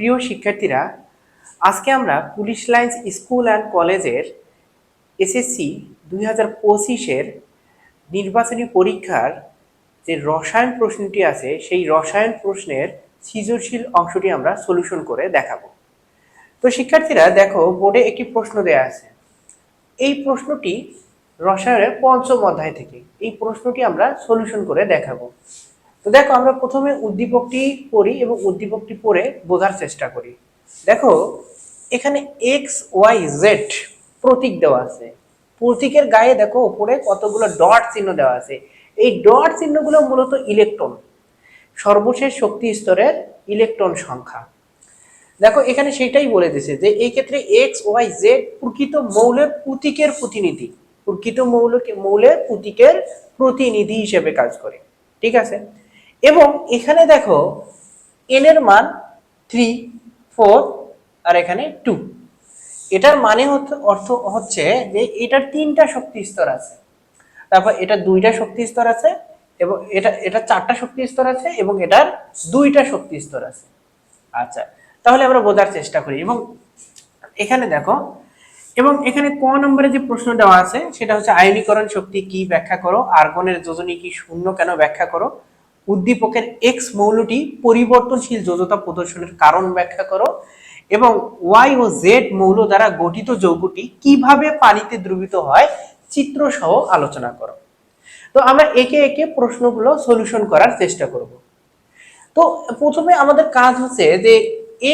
প্রিয় শিক্ষার্থীরা, আজকে আমরা পুলিশ লাইন্স স্কুল অ্যান্ড কলেজের এসএসসি দুই হাজার পঁচিশের নির্বাচনী পরীক্ষার যে রসায়ন প্রশ্নটি আছে, সেই রসায়ন প্রশ্নের সৃজনশীল অংশটি আমরা সলিউশন করে দেখাবো। তো শিক্ষার্থীরা, দেখো, বোর্ডে একটি প্রশ্ন দেয়া আছে। এই প্রশ্নটি রসায়নের পঞ্চম অধ্যায় থেকে, এই প্রশ্নটি আমরা সলিউশন করে দেখাবো। তো দেখো, আমরা প্রথমে উদ্দীপকটি পড়ি এবং উদ্দীপকটি পড়ে বোঝার চেষ্টা করি। দেখো, এখানে এক্স ওয়াই জেড প্রতীক দেওয়া আছে। প্রতীকের গায়ে দেখো, উপরে কতগুলো ডট চিহ্ন দেওয়া আছে। এই ডট চিহ্নগুলো মূলত ইলেকট্রন। সর্বশেষ শক্তি স্তরের ইলেকট্রন সংখ্যা। দেখো, এখানে সেটাই বলে দিছে যে, এই ক্ষেত্রে এক্স ওয়াই জেড প্রকৃত মৌলের প্রতীকের প্রতিনিধি। প্রকৃত মৌলকে, মৌলের প্রতীকের প্রতিনিধি হিসেবে কাজ করে। ঠিক আছে? এবং এখানে দেখো এন এর মান থ্রি ফোর আর এখানে টু এটার মানে অর্থ হচ্ছে যে এটার তিনটা শক্তি স্তর আছে। তারপর এটা দুইটা শক্তি স্তর আছে এবং এটা এটা চারটা শক্তি স্তর আছে এবং এটার দুইটা শক্তি স্তর আছে। আচ্ছা তাহলে আমরা বোঝার চেষ্টা করি। এবং এখানে দেখো, এবং এখানে ক নম্বরে যে প্রশ্ন দেওয়া আছে, সেটা হচ্ছে আয়নীকরণ শক্তি কি ব্যাখ্যা করো? আর্গনের যোজনী কি শূন্য কেন ব্যাখ্যা করো? উদ্দীপকের এক্স মৌলটি পরিবর্তনশীল যোজতা প্রদর্শনের কারণ ব্যাখ্যা করো এবং ওয়াই ও জেড মৌল দ্বারা গঠিত যৌগটি কীভাবে পানিতে দ্রবীত হয় চিত্র সহ আলোচনা করো। তো আমরা একে একে প্রশ্নগুলো সলিউশন করার চেষ্টা করব। তো প্রথমে আমাদের কাজ হচ্ছে যে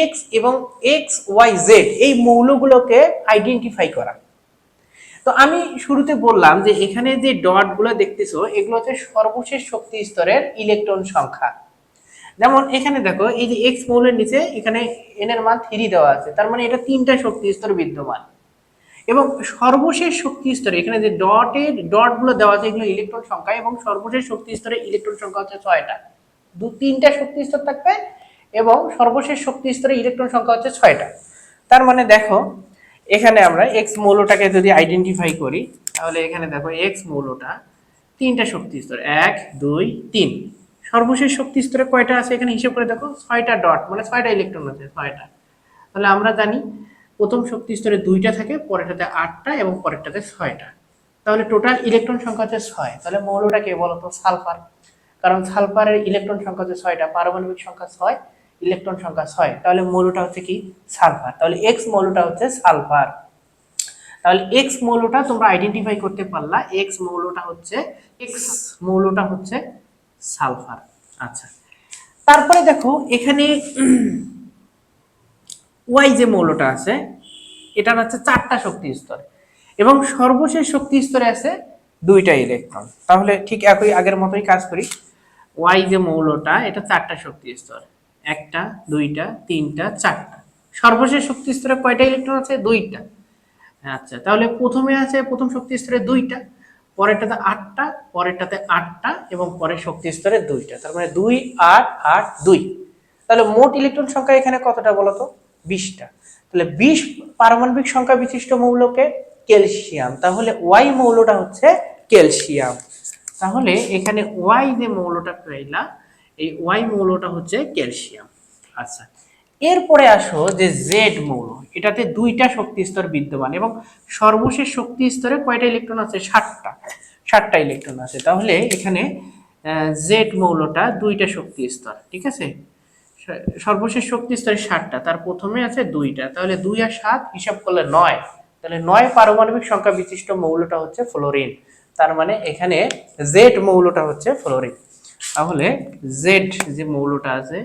এক্স এবং এক্স ওয়াই জেড এই মৌলগুলোকে আইডেন্টিফাই করা। তো আমি শুরুতে বললাম যে এখানে যে ডটগুলো দেখতেছো, এগুলো হচ্ছে সর্বশেষ শক্তি স্তরের ইলেকট্রন সংখ্যা। যেমন এখানে দেখো, এই যে এক্স মৌলের নিচে এখানে এন এর মান থ্রি দেওয়া আছে, তার মানে এটা তিনটা শক্তি স্তর বিদ্যমান। এবং সর্বশেষ শক্তি স্তরে এখানে যে ডটের ডটগুলো দেওয়া আছে, এগুলো ইলেকট্রন সংখ্যা, এবং সর্বশেষ শক্তি স্তরে ইলেকট্রন সংখ্যা হচ্ছে ছয়টা। দু, তিনটা শক্তি স্তর থাকবে, এবং সর্বশেষ শক্তি স্তরে ইলেকট্রন সংখ্যা হচ্ছে ছয়টা। তার মানে দেখো এখানে আমরা এক্স মৌলটাকে যদি আইডেন্টিফাই করি, তাহলে এখানে দেখো এক্স মৌলটা তিনটা শক্তি স্তর, এক, দুই, তিন। সর্বশেষ শক্তি স্তরে কয়টা আছে? এখানে হিসেব করে দেখো, ছয়টা ডট মানে ছয়টা ইলেকট্রন আছে, ছয়টা। তাহলে আমরা জানি প্রথম শক্তি স্তরে দুইটা থাকে, পরেরটাতে আটটা এবং পরেরটাতে ছয়টা। তাহলে টোটাল ইলেকট্রন সংখ্যা হচ্ছে ছয়। তাহলে মৌলটা কে বলতো? সালফার। কারণ সালফারের ইলেকট্রন সংখ্যা হচ্ছে ছয়টা, পারমাণবিক সংখ্যা ছয়। ইলেকট্রন সংখ্যা ছয়, তাহলে মৌলটা হচ্ছে কি? সালফার। তাহলে এক্স মৌলটা হচ্ছে সালফার। তাহলে এক্স মৌলটা তোমরা আইডেন্টিফাই করতে পারলা এক্স মৌলটা হচ্ছে এক্স মৌলটা হচ্ছে সালফার। আচ্ছা। তারপরে দেখো, এখানে ওয়াই যে মৌলটা আছে, এটার হচ্ছে চারটা শক্তি স্তর। এবং সর্বশেষ শক্তি স্তরে আছে দুইটা ইলেকট্রন তাহলে ঠিক একই আগের মতোই কাজ করি। ওয়াই যে মৌলটা, এটা চারটা শক্তি স্তর। একটা, দুইটা, তিনটা, চারটা। সর্বশেষ শক্তি স্তরে কয়টা ইলেকট্রন আছে? দুইটা। আচ্ছা তাহলে প্রথমে আছে প্রথম শক্তি স্তরে দুইটা, পরেরটাতে আটটা পরেরটাতে আটটা এবং পরের শক্তি স্তরে দুইটা। তার মানে দুই, আট আট, দুই। তাহলে মোট ইলেকট্রন সংখ্যা এখানে কতটা বলতো? বিশটা। তাহলে বিশ পারমাণবিক সংখ্যা বিশিষ্ট মৌলকে ক্যালসিয়াম। তাহলে ওয়াই মৌলটা হচ্ছে ক্যালসিয়াম। তাহলে এখানে ওয়াই যে মৌলটা পেলা এই ওয়াই মৌলটা হচ্ছে ক্যালসিয়াম। আচ্ছা এরপরে আসো যে জেড মৌল। এটাতে দুইটা শক্তি স্তর বিদ্যমান এবং সর্বশেষ শক্তি স্তরে কয়টা ইলেকট্রন আছে? ষাটটা ষাটটা ইলেকট্রন আছে। তাহলে এখানে জেড মৌলটা দুইটা শক্তি স্তর, ঠিক আছে? সর্বশেষ শক্তি স্তরে ষাটটা তার প্রথমে আছে দুইটা। তাহলে দুই আর সাত হিসাব করলে নয়। তাহলে নয় পারমাণবিক সংখ্যা বিশিষ্ট মৌলটা হচ্ছে ফ্লোরিন। তার মানে এখানে জেড মৌলটা হচ্ছে ফ্লোরিন। তাহলে জেড যে মৌলটা আছে,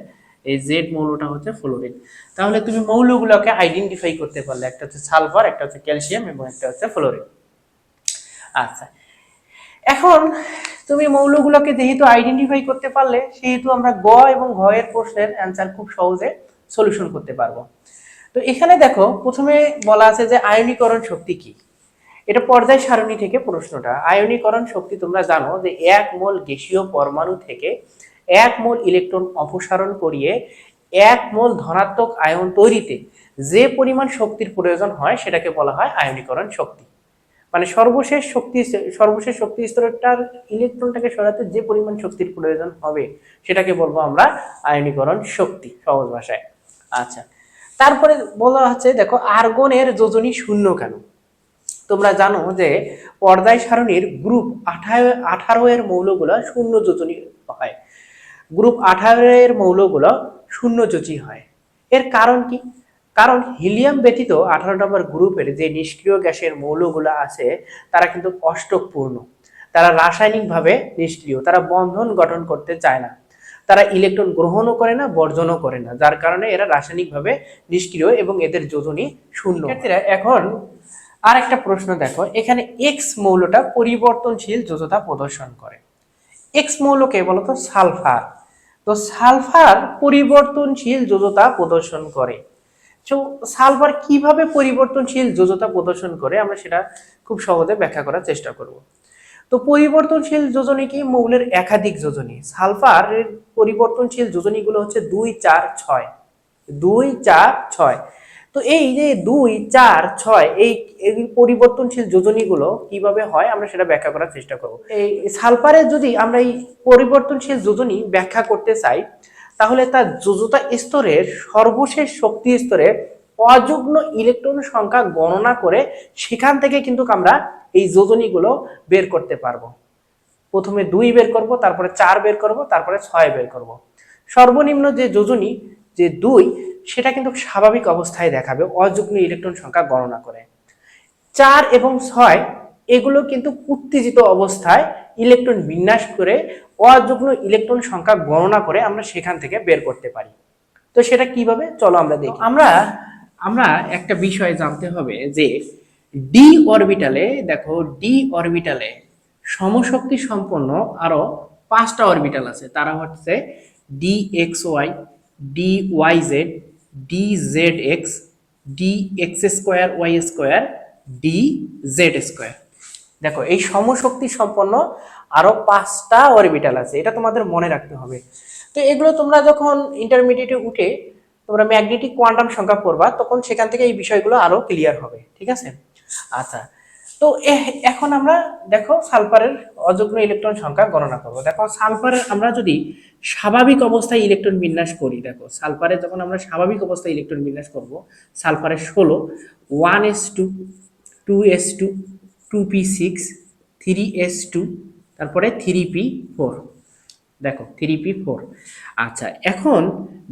এই জেড মৌলটা হচ্ছে ফ্লোরিন তাহলে তুমি মৌলগুলোকে আইডেন্টিফাই করতে পারলে, একটা হচ্ছে সালফার একটা হচ্ছে ক্যালসিয়াম এবং একটা হচ্ছে ফ্লোরিন আচ্ছা এখন তুমি মৌলগুলোকে যেহেতু আইডেন্টিফাই করতে পারলে, সেহেতু আমরা গ এবং ঘ এর প্রশ্নের অ্যান্সার খুব সহজে সলিউশন করতে পারব। তো এখানে দেখো, প্রথমে বলা আছে যে আয়নীকরণ শক্তি কি? এটা পর্যায় সারণী থেকে প্রশ্নটা। আয়নীকরণ শক্তি তোমরা জানো যে এক মোল গ্যাসীয় পরমাণু থেকে এক মোল ইলেকট্রন অপসারণ করিয়ে এক মোল ধনাত্মক আয়ন তৈরিতে যে পরিমাণ শক্তির প্রয়োজন হয় সেটাকে বলা হয় আয়নীকরণ শক্তি। মানে সর্বশেষ শক্তি সর্বশেষ শক্তি স্তরটার ইলেকট্রনটাকে সরাতে যে পরিমাণ শক্তির প্রয়োজন হবে সেটাকে বলব আমরা আয়নীকরণ শক্তি, সহজ ভাষায়। আচ্ছা তারপরে বলা হচ্ছে দেখো আর্গনের যোজনী শূন্য কেন? তোমরা জানো যে পর্দায় সারণীর গ্রুপ আঠারো আঠারো এর মৌলগুলো শূন্য যোজনী হয়। গ্রুপ আঠারো এর মৌলগুলো শূন্য যোজী হয়। এর কারণ কি? কারণ হিলিয়াম ব্যতীত আঠারো নম্বর গ্রুপের যে নিষ্ক্রিয় গ্যাসের মৌলগুলো আছে, তারা কিন্তু অষ্টকপূর্ণ তারা রাসায়নিকভাবে নিষ্ক্রিয়। তারা বন্ধন গঠন করতে চায় না। তারা ইলেকট্রন গ্রহণও করে না, বর্জনও করে না। যার কারণে এরা রাসায়নিকভাবে নিষ্ক্রিয় এবং এদের যোজনী শূন্য এখন আর একটা প্রশ্ন দেখো, এখানে এক্স মৌলটা পরিবর্তনশীল যোজতা প্রদর্শন করে। এক্স মৌলকে বলতো? সালফার। তো সালফার পরিবর্তনশীল যোজতা প্রদর্শন করে। তো সালফার কীভাবে পরিবর্তনশীল যোজতা প্রদর্শন করে, আমরা সেটা খুব সহজে ব্যাখ্যা করার চেষ্টা করব। তো পরিবর্তনশীল যোজনী কি? মৌলের একাধিক যোজনী। সালফারের পরিবর্তনশীল যোজনীগুলো হচ্ছে দুই চার ছয়। দুই চার ছয়। তো এই যে দুই, চার, ছয়, এই এই পরিবর্তনশীল যোজনীগুলো কীভাবে হয় আমরা সেটা ব্যাখ্যা করার চেষ্টা করব। এই সালফারের যদি আমরা এই পরিবর্তনশীল যোজনী ব্যাখ্যা করতে চাই, তাহলে তার যোজতা স্তরের সর্বশেষ শক্তি স্তরে অযুগ্ম ইলেকট্রন সংখ্যা গণনা করে সেখান থেকে কিন্তু আমরা এই যোজনীগুলো বের করতে পারব। প্রথমে দুই বের করব, তারপরে চার বের করব, তারপরে ছয় বের করব। সর্বনিম্ন যে যোজনী, যে দুই সেটা কিন্তু স্বাভাবিক অবস্থায় দেখাবে, অযুগ্ম ইলেকট্রন সংখ্যা গণনা করে। চার এবং ছয়, এগুলো কিন্তু উত্তেজিত অবস্থায় ইলেকট্রন বিন্যাস করে, অযুগ্ম ইলেকট্রন সংখ্যা গণনা করে আমরা সেখান থেকে বের করতে পারি। তো সেটা কীভাবে? চলো আমরা দেখি। আমরা আমরা একটা বিষয় জানতে হবে যে ডি অরবিটালে দেখো ডি অরবিটালে সমশক্তি সম্পন্ন আরও পাঁচটা অরবিটাল আছে। তারা হচ্ছে d x y d y z d z x d x square y square d z square দেখো, এই সমশক্তি সম্পন্ন আরও পাঁচটা অরবিটাল আছে, এটা তোমাদের মনে রাখতে হবে। তো এগুলো তোমরা যখন ইন্টারমিডিয়েটে উঠে তোমরা ম্যাগনেটিক কোয়ান্টাম সংখ্যা পড়বা, তখন সেখান থেকে এই বিষয়গুলো আরও ক্লিয়ার হবে, ঠিক আছে? আচ্ছা তো এখন আমরা দেখো সালফারের অযুগ্ম ইলেকট্রন সংখ্যা গণনা করব। দেখো সালফারের আমরা যদি স্বাভাবিক অবস্থায় ইলেকট্রন বিন্যাস করি, দেখো সালফারে যখন আমরা স্বাভাবিক অবস্থায় ইলেকট্রন বিন্যাস করব সালফারের ষোলো, one s two two s two two p six, three s two, তারপরে থ্রি পি ফোর। দেখো থ্রি পি ফোর। আচ্ছা এখন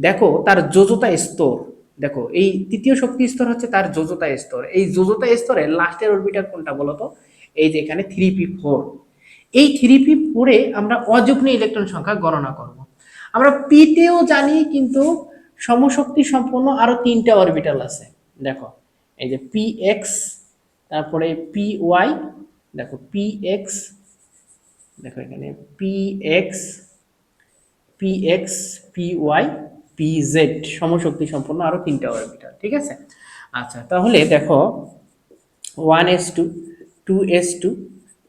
দেখো তার যোজতা স্তর। দেখো, এই তৃতীয় শক্তি স্তর হচ্ছে তার যোজতা স্তর। এই যোজতা স্তরে লাস্টের অরবিটাল কোনটা বলতো? এই যে এখানে থ্রি পি ফোর এই থ্রি পি ফোরে আমরা অযুগ্ম ইলেকট্রন সংখ্যা গণনা করব। আমরা পিতেও জানি, কিন্তু সমশক্তি সম্পন্ন আরও তিনটা অরবিটাল আছে। দেখো, এই যে পি এক্স তারপরে পি ওয়াই দেখো পি এক্স দেখো এখানে p x p x p y p z সমশক্তি সম্পন্ন আরও তিনটা অরবিটাল ঠিক আছে? আচ্ছা তাহলে দেখো one s two two s two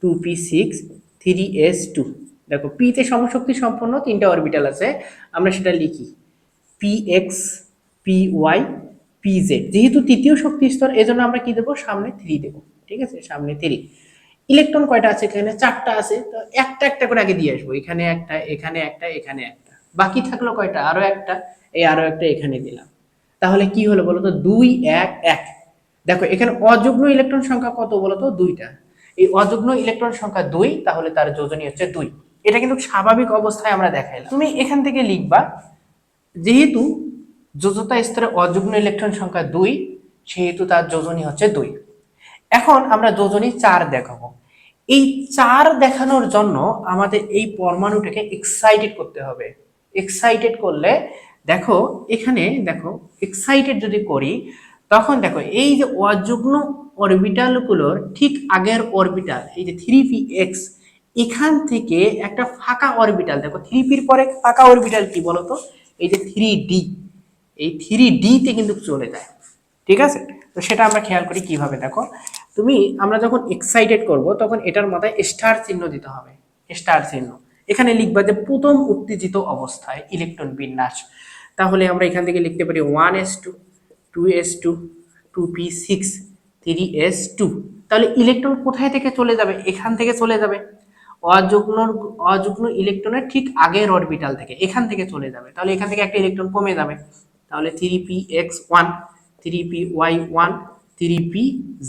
two p six three s two দেখো পিতে সমশক্তি সম্পন্ন তিনটা অরবিটাল আছে, আমরা সেটা লিখি। P x p y p z যেহেতু তৃতীয় শক্তি স্তর, এজন্য আমরা কি দেবো? সামনে থ্রি দেবো, ঠিক আছে? সামনে থ্রি ইলেকট্রন কয়টা আছে এখানে? চারটা আছে, তো একটা একটা করে আগে দিয়ে আসব। এখানে একটা এখানে একটা এখানে একটা। বাকি থাকল কয়টা? আরও একটা। এই আরও একটা এখানে দিলাম। তাহলে কি হলো বলতো? দুই, এক এক। দেখো, এখানে অযুগ্ম ইলেকট্রন সংখ্যা কত বলতো? দুইটা। এই অযুগ্ম ইলেকট্রন সংখ্যা দুই, তাহলে তার যোজনী হচ্ছে দুই। এটা কিন্তু স্বাভাবিক অবস্থায় আমরা দেখাইলাম। তুমি এখান থেকে লিখবা, যেহেতু যোজতা স্তরে অযুগ্ম ইলেকট্রন সংখ্যা দুই, সেহেতু তার যোজনী হচ্ছে দুই। এখন আমরা যোজনী চার দেখাবো। এই চার দেখানোর জন্য আমাদের এই পরমাণুটাকে এক্সাইটেড করতে হবে। এক্সাইটেড করলে, দেখো, এখানে দেখো এক্সাইটেড যদি করি, তখন দেখো, এই যে অযুগ্ম অরবিটালগুলোর ঠিক আগের অরবিটাল এই যে থ্রি পি এক্স এখান থেকে একটা ফাঁকা অরবিটাল দেখো থ্রি পির পরে ফাঁকা অরবিটাল কি বলতো? এই যে থ্রি ডি এই থ্রি ডিতে কিন্তু চলে যায়, ঠিক আছে? তো সেটা আমরা খেয়াল করি কীভাবে, দেখো, তুমি, আমরা যখন এক্সাইটেড করব, তখন এটার মাথায় স্টার চিহ্ন দিতে হবে স্টার চিহ্ন। এখানে লিখবা যে প্রথম উত্তেজিত অবস্থায় ইলেকট্রন বিন্যাস। তাহলে আমরা এখান থেকে লিখতে পারি one s two two s two two p six three s two তাহলে ইলেকট্রন কোথায় থেকে চলে যাবে? এখান থেকে চলে যাবে। অযুগ্ম অযুগ্ম ইলেকট্রনের ঠিক আগের অরবিটাল থেকে এখান থেকে চলে যাবে। তাহলে এখান থেকে একটা ইলেকট্রন কমে যাবে। তাহলে three p x one three p y one three p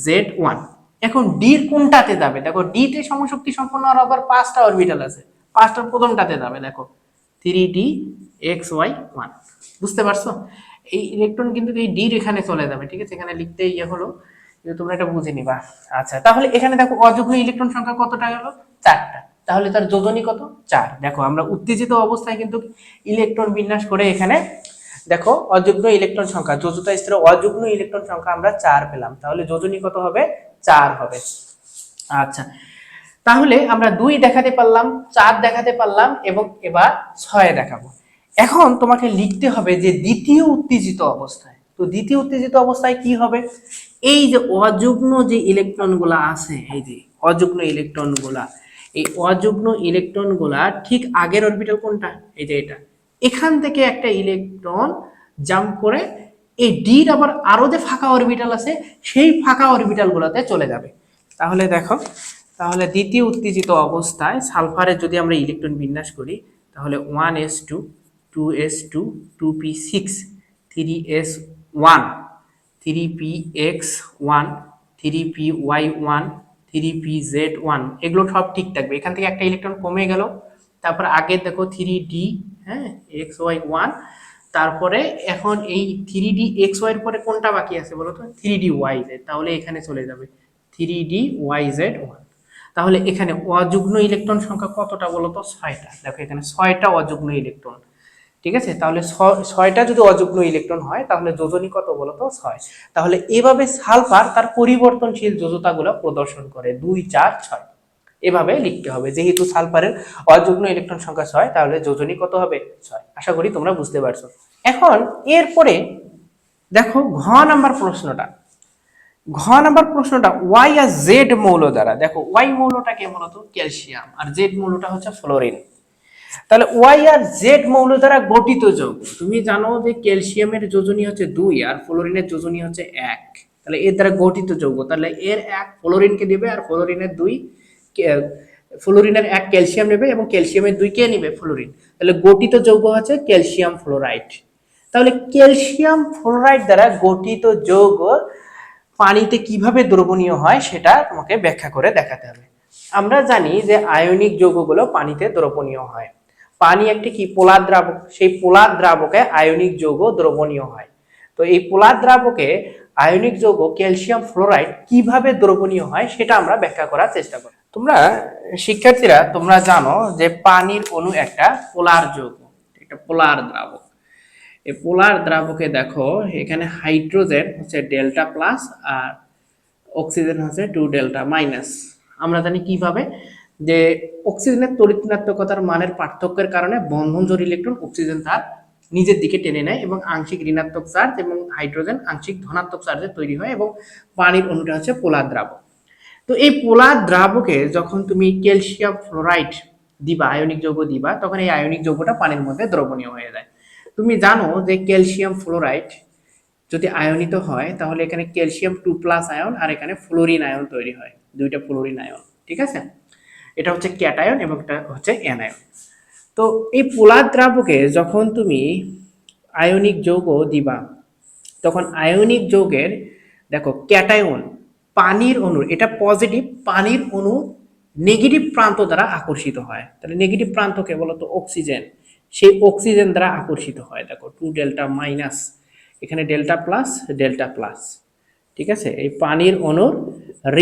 z one এখন ডির কোনটাতে যাবে? দেখো ডিতে সমশক্তি সম্পন্ন আবার পাঁচটা অরবিটাল আছে। পাঁচটার প্রথমটাতে যাবে, দেখো। Three d x y one বুঝতে পারছ? এই ইলেকট্রন কিন্তু এই ডির এখানে চলে যাবে, ঠিক আছে? এখানে লিখতে ইয়ে হলো তোমরা এটা বুঝে নিবা। আচ্ছা তাহলে এখানে দেখো অযুগ্ম ইলেকট্রন সংখ্যা কতটা গেল চারটা। তাহলে তার যোজনী কত? চার। দেখো, আমরা উত্তেজিত অবস্থায় কিন্তু ইলেকট্রন বিন্যাস করে এখানে দেখো অযুগ্ম ইলেকট্রন সংখ্যা যোজতা স্তরে অযুগ্ম ইলেকট্রন সংখ্যা আমরা চার পেলাম। তাহলে যোজনী কত হবে? চার হবে। আচ্ছা তাহলে আমরা দুই দেখাতে পারলাম, চার দেখাতে পারলাম এবং এবার ছয় দেখাবো। এখন তোমাকে লিখতে হবে যে দ্বিতীয় উত্তেজিত অবস্থায়। তো দ্বিতীয় উত্তেজিত অবস্থায় কি হবে? এই যে অযুগ্ম যে ইলেকট্রনগুলো আছে, এই যে অযুগ্ম ইলেকট্রনগুলা, এই অযুগ্ম ইলেকট্রনগুলা ঠিক আগের অরবিটাল কোনটা? এই যে এটা। এখান থেকে একটা ইলেকট্রন জাম্প করে এই ডির আবার আরও যে ফাঁকা অরবিটাল আছে, সেই ফাঁকা অরবিটালগুলোতে চলে যাবে। তাহলে দেখো তাহলে দ্বিতীয় উত্তেজিত অবস্থায় সালফারের যদি আমরা ইলেকট্রন বিন্যাস করি, তাহলে one s two two s two two p six three s one three p x one three p y one three p z one এগুলো সব ঠিক থাকবে। এখান থেকে একটা ইলেকট্রন কমে গেল, তারপর আগে দেখো থ্রি ডি হ্যাঁ এক্স ওয়াই ওয়ান তারপরে এখন এই থ্রি ডি এক্স ওয়াই এর পরে কোনটা বাকি আছে বলো তো? থ্রি ডি ওয়াই জেড তাহলে এখানে চলে যাবে three d y z one তাহলে এখানে অযুগ্ম ইলেকট্রন সংখ্যা কতটা বলো তো ছয়টা। দেখো এখানে ছয়টা অযুগ্ম ইলেকট্রন ঠিক আছে? তাহলে ছয়টা যদি অযুগ্ম ইলেকট্রন হয়, তাহলে যোজনী কত বলো তো ছয়। তাহলে এভাবে সালফার তার পরিবর্তনশীল যোজতাগুলো প্রদর্শন করে। দুই, চার, ছয়। এভাবে লিখতে হবে। যেহেতু সালফারের অযুগ্ম ইলেকট্রন সংখ্যা ছয়, তাহলে যোজনী কত হবে? ছয়। আশা করি তোমরা বুঝতে পারছ। এখন এরপরে দেখো ঘ নাম্বার প্রশ্নটা। ঘ নাম্বার প্রশ্নটা ওয়াই আর জেড মৌল দ্বারা। দেখো ওয়াই মৌলটা কে বলতো ক্যালসিয়াম। আর জেড মৌলটা হচ্ছে ফ্লোরিন। তাহলে ওয়াই আর জেড মৌল দ্বারা গঠিত যৌগ। তুমি জানো যে ক্যালসিয়ামের যোজনী হচ্ছে দুই আর ফ্লোরিনের যোজনী হচ্ছে এক। তাহলে এর দ্বারা গঠিত যৌগ। তাহলে এর এক ফ্লোরিনকে দিবে আর ফ্লোরিনের দুই ফ্লোরিনের এক ক্যালসিয়াম নেবে এবং ক্যালসিয়ামের দুই কে নিবে? ফ্লোরিন। তাহলে গঠিত যৌগ হচ্ছে ক্যালসিয়াম ফ্লোরাইড। তাহলে ক্যালসিয়াম ফ্লোরাইড দ্বারা গঠিত যৌগ পানিতে কীভাবে দ্রবণীয় হয় সেটা তোমাকে ব্যাখ্যা করে দেখাতে হবে। আমরা জানি যে আয়নিক যৌগগুলো পানিতে দ্রবণীয় হয়। পানি একটি কি? পোলার দ্রাবক। সেই পোলার দ্রাবকে আয়নিক যৌগ দ্রবণীয় হয়। তো এই পোলার দ্রাবকে আয়নিক যৌগ ক্যালসিয়াম ফ্লোরাইড কীভাবে দ্রবণীয় হয় সেটা আমরা ব্যাখ্যা করার চেষ্টা করি। তোমরা শিক্ষার্থীরা, তোমরা জানো যে পানির অণু একটা পোলার যৌগ। একটা পোলার দ্রাবক। এই পোলার দ্রাবকে দেখো, এখানে হাইড্রোজেন হচ্ছে ডেল্টা প্লাস আর অক্সিজেন হচ্ছে টু ডেল্টা মাইনাস। আমরা জানি কীভাবে? যে অক্সিজেনের তড়িৎনাত্মকতার মানের পার্থক্যের কারণে বন্ধন জোর ইলেকট্রন অক্সিজেন তার নিজের দিকে টেনে নেয় এবং আংশিক ঋণাত্মক চার্জ এবং হাইড্রোজেন আংশিক ধনাত্মক চার্জে তৈরি হয় এবং পানির অণুটা হচ্ছে পোলার দ্রাবক। তো এই পোলার দ্রাবকে যখন তুমি ক্যালসিয়াম ফ্লোরাইড দিবা, আয়নিক যৌগ দিবা, তখন এই আয়নিক যৌগটা পানির মধ্যে দ্রবণীয় হয়ে যায়। তুমি জানো যে ক্যালসিয়াম ফ্লোরাইড যদি আয়নিত হয়, তাহলে এখানে ক্যালসিয়াম টু প্লাস আয়ন আর এখানে ফ্লোরিন আয়ন তৈরি হয়। দুইটা ফ্লোরিন আয়ন, ঠিক আছে? এটা হচ্ছে ক্যাটায়ন এবং এটা হচ্ছে অ্যানায়ন তো এই পোলার দ্রাবকে যখন তুমি আয়নিক যৌগ দিবা, তখন আয়নিক যৌগের, দেখো ক্যাটায়ন পানির অণু এটা পজিটিভ পানির অণু নেগেটিভ প্রান্ত দ্বারা আকর্ষিত হয়। তাহলে নেগেটিভ প্রান্তকে বলতো? অক্সিজেন সেই অক্সিজেন দ্বারা আকর্ষিত হয়। দেখো টু ডেল্টা মাইনাস এখানে ডেল্টা প্লাস ডেল্টা প্লাস ঠিক আছে? এই পানির অণুর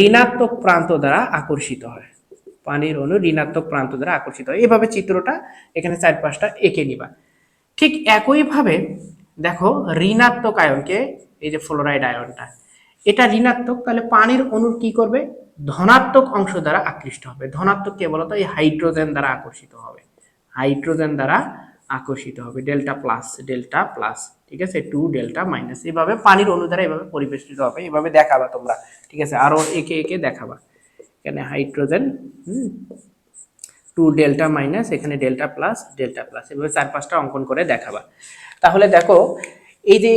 ঋণাত্মক প্রান্ত দ্বারা আকর্ষিত হয়। পানির অণু ঋণাত্মক প্রান্ত দ্বারা আকর্ষিত হয়। এভাবে চিত্রটা এখানে চার পাঁচটা এঁকে নিবা। ঠিক একইভাবে দেখো, ঋণাত্মক আয়নকে, এই যে ফ্লোরাইড আয়নটা, এটা ঋণাত্মক, তাহলে পানির অণুর কি করবে? ধনাত্মক অংশ দ্বারা আকৃষ্ট হবে। ধনাত্মক কে বলতো এই হাইড্রোজেন দ্বারা আকর্ষিত হবে। হাইড্রোজেন দ্বারা আকর্ষিত হবে। ডেল্টা প্লাস ডেল্টা প্লাস, ঠিক আছে? টু, ডেল্টা মাইনাস, এভাবে পানির অণু দ্বারা এভাবে পরিবেষ্টিত হবে। এভাবে দেখাবা তোমরা, ঠিক আছে? আরও একে একে দেখাবা। এখানে হাইড্রোজেন, হুম? টু, ডেল্টা মাইনাস, এখানে ডেল্টা প্লাস ডেল্টা প্লাস, এভাবে চার পাঁচটা অঙ্কন করে দেখাবা। তাহলে দেখো, এই যে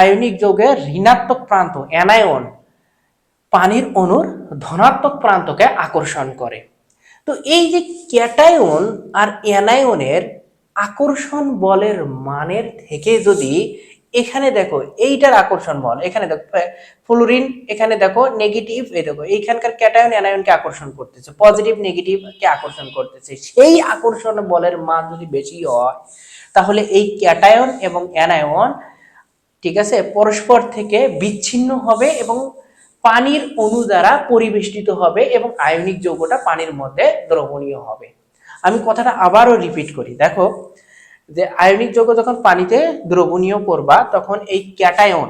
আয়নিক যৌগের ঋণাত্মক প্রান্ত অ্যানায়ন পানির অণুর ধনাত্মক প্রান্তকে আকর্ষণ করে। তো এই যে ক্যাটায়ন আর অ্যানায়নের আকর্ষণ বলের মানের থেকে যদি এখানে দেখো, এইটার আকর্ষণ বল, এখানে দেখো ফ্লোরিন, এখানে দেখো, নেগেটিভ, এই দেখো, এইখানকার ক্যাটায়ন অ্যানায়নকে আকর্ষণ করতেছে, পজিটিভ, নেগেটিভকে আকর্ষণ করতেছে। সেই আকর্ষণ বলের মান যদি বেশি হয়, তাহলে এই ক্যাটায়ন এবং অ্যানায়ন, ঠিক আছে, পরস্পর থেকে বিচ্ছিন্ন হবে এবং পানির অণু দ্বারা পরিবেষ্টিত হবে এবং আয়নিক যৌগটা পানির মধ্যে দ্রবণীয় হবে। আমি কথাটা আবারও রিপিট করি, দেখো, যে আয়নিক যৌগ যখন পানিতে দ্রবণীয় করবা, তখন এই ক্যাটায়ন,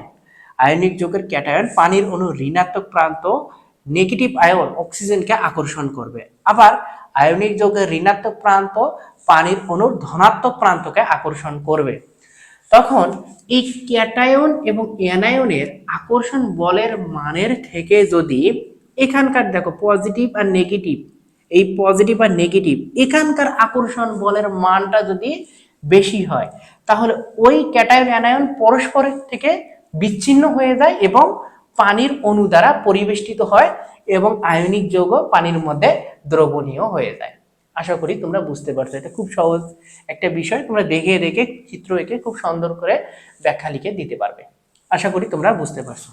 আয়নিক যৌগের ক্যাটায়ন পানির অণু ঋণাত্মক প্রান্ত নেগেটিভ আয়ন অক্সিজেনকে আকর্ষণ করবে। আবার আয়নিক যৌগের ঋণাত্মক প্রান্ত পানির অণুর ধনাত্মক প্রান্তকে আকর্ষণ করবে। তখন এই ক্যাটায়ন এবং অ্যানায়নের আকর্ষণ বলের মানের থেকে যদি এখানকার দেখো পজিটিভ আর নেগেটিভ এই পজিটিভ আর নেগেটিভ এখানকার আকর্ষণ বলের মানটা যদি বেশি হয়, তাহলে ওই ক্যাটায়ন অ্যানায়ন পরস্পরের থেকে বিচ্ছিন্ন হয়ে যায় এবং পানির অণু দ্বারা পরিবেষ্টিত হয় এবং আয়নিক যৌগ পানির মধ্যে দ্রবণীয় হয়ে যায়। আশা করি তোমরা বুঝতে পারছ। এটা খুব সহজ একটা বিষয়। তোমরা দেখে দেখে চিত্র এঁকে খুব সুন্দর করে ব্যাখ্যা লিখে দিতে পারবে। আশা করি তোমরা বুঝতে পারছ।